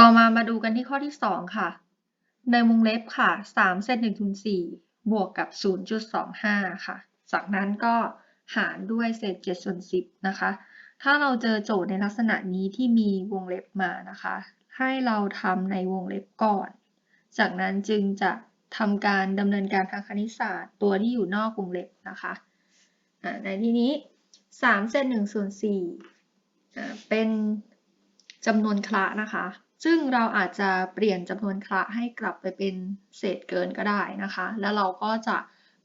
ต่อมามาดูกันที่ข้อที่ 2 ค่ะ ในวงเล็บค่ะ 3 เศษ1คูณ4บวกกับ 0.25 ค่ะ จากนั้นก็หารด้วยเศษ7ส่วน10 นะคะ ถ้าเราเจอโจทย์ในลักษณะนี้ที่มีวงเล็บมานะคะ ให้เราทำในวงเล็บก่อน จากนั้นจึงจะทำการดำเนินการทางคณิตศาสตร์ ตัวที่อยู่นอกวงเล็บนะคะในที่นี้3เศษ1ส่วน4อ่เป็นจำนวนคละนะคะ ซึ่งเราอาจจะเปลี่ยนจำนวนคละให้กลับไปเป็นเศษเกินก็ได้นะคะ แล้วเราก็จะ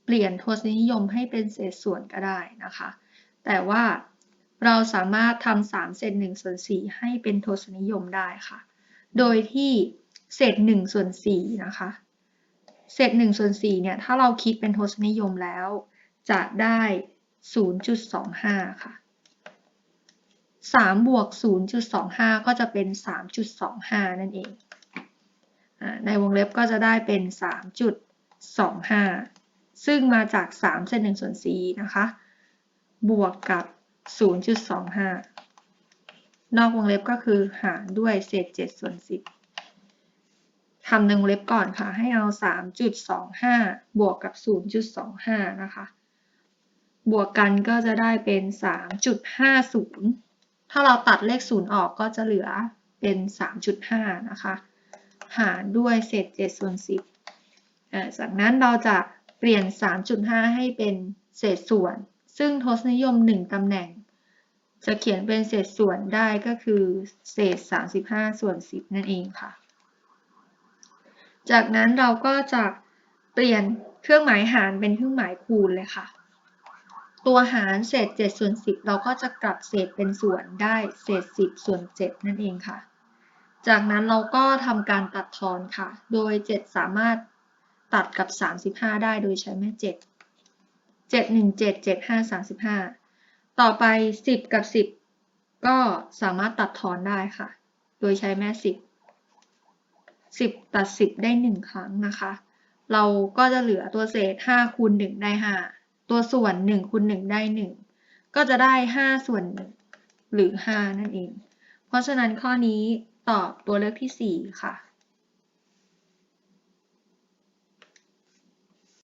เปลี่ยนทศนิยมให้เป็นเศษส่วนก็ได้นะคะ แต่ว่าเราสามารถทำ3เศษ1ส่วน4ให้เป็นทศนิยมได้ค่ะ โดยที่เศษ1ส่วน4นะคะ เศษ1ส่วน4เนี่ย ถ้าเราคิดเป็นทศนิยมแล้ว จะได้ 0.25 ค่ะ 3 บวก 0.25 ก็จะเป็น 3.25 นั่นเองอในวงเล็บก็จะได้เป็น 3.25 ซึ่งมาจาก 3เศษ1ส่วน4นะคะ บวกกับ 0.25 นอกวงเล็บก็คือหารด้วยเศษ 7 ส่วน 10 ทำในวงเล็บก่อนค่ะ ให้เอา 3.25 บวกกับ 0.25 นะคะบวกกันก็จะได้เป็น 3.50 ถ้าเราตัดเลข 0 ออกก็จะเหลือเป็น 3.5 นะคะ หารด้วยเศษ7ส่วน10จากนั้นเราจะเปลี่ยน 3.5 ให้เป็นเศษส่วน ซึ่งทศนิยม 1ตำแหน่ง จะเขียนเป็นเศษส่วนได้ก็คือเศษ 35 ส่วน 10 นั่นเองค่ะ จากนั้นเราก็จะเปลี่ยนเครื่องหมายหารเป็นเครื่องหมายคูณเลยค่ะ ตัวหารเศษ7ส่วน10 เราก็จะกลับเศษเป็นส่วนได้เศษ 10 ส่วน 7 นั่นเองค่ะ จากนั้นเราก็ทำการตัดทอนค่ะ โดย 7 สามารถตัดกับ 35 ได้โดยใช้แม่ 7 7 1 7 7 5 35 ต่อไป 10 กับ 10 ก็สามารถตัดทอนได้ค่ะ โดยใช้แม่ 10 10 ตัด 10 ได้ 1 ครั้งนะคะ เราก็จะเหลือตัวเศษ5คูณ1ได้ 5 ตัวส่วน1คูณ1ได้ 1 ก็จะได้ 5 ส่วน หรือ 5 นั่นเอง เพราะฉะนั้นข้อนี้ตอบตัวเลือกที่ 4 ค่ะ